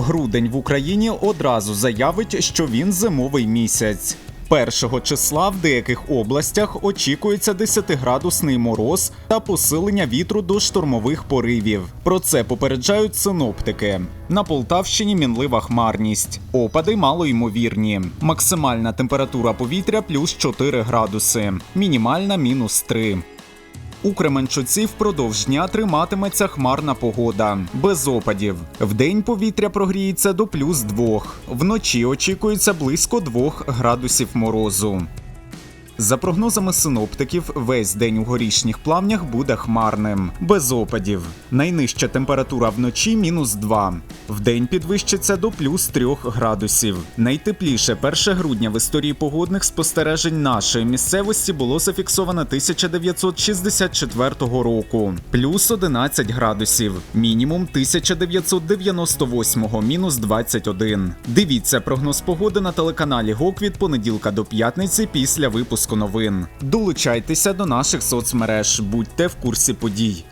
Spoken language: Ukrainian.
Грудень в Україні одразу заявить, що він зимовий місяць. Першого числа в деяких областях очікується 10-градусний мороз та посилення вітру до штормових поривів. Про це попереджають синоптики. На Полтавщині мінлива хмарність. Опади малоймовірні. Максимальна температура повітря плюс 4 градуси, мінімальна мінус 3. У Кременчуці впродовж дня триматиметься хмарна погода, без опадів. Вдень повітря прогріється до плюс 2. Вночі очікується близько 2 градусів морозу. За прогнозами синоптиків, весь день у горішніх плавнях буде хмарним, без опадів. Найнижча температура вночі мінус 2. Вдень підвищиться до плюс 3 градусів. Найтепліше 1 грудня в історії погодних спостережень нашої місцевості було зафіксовано 1964 року, плюс 11 градусів, мінімум 1998 мінус 21. Дивіться прогноз погоди на телеканалі ГОК від понеділка до п'ятниці після випуску новин. Долучайтеся до наших соцмереж, будьте в курсі подій.